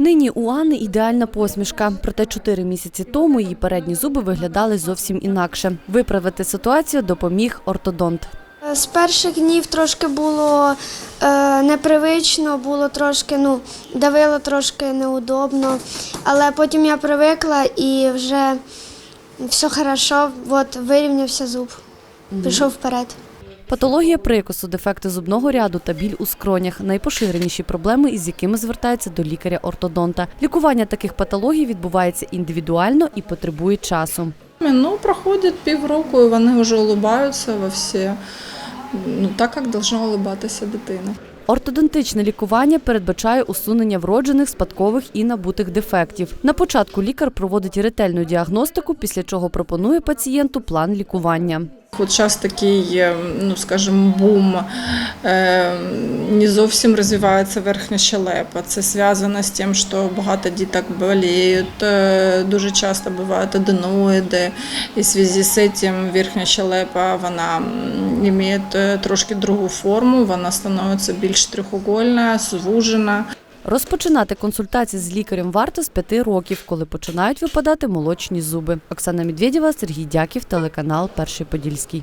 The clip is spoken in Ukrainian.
Нині у Анни ідеальна посмішка, проте чотири місяці тому її передні зуби виглядали зовсім інакше. Виправити ситуацію допоміг ортодонт. З перших днів трошки було е, непривично, було трошки, ну, давило трошки неудобно, але потім я привикла і вже все хорошо, от вирівнявся зуб, пішов вперед. Патологія прикусу, дефекти зубного ряду та біль у скронях найпоширеніші проблеми, із якими звертаються до лікаря-ортодонта. Лікування таких патологій відбувається індивідуально і потребує часу. Ну, проходить півроку, і вони вже улыбаються во всі. Ну, так, як должна улыбатися дитина. Ортодонтичне лікування передбачає усунення вроджених, спадкових і набутих дефектів. На початку лікар проводить ретельну діагностику, після чого пропонує пацієнту план лікування. От час такий, ну скажімо, бум, е, не зовсім розвивається верхня щелепа. Це зв'язано з тим, що багато діток боліють, е, дуже часто бувають аденоїди. І в зв'язку з цим верхня щелепа вона має е, трошки другу форму, вона становиться більш трьохугольна, звужена. Розпочинати консультації з лікарем варто з п'яти років, коли починають випадати молочні зуби. Оксана Медведєва, Сергій Дяків, телеканал Перший Подільський.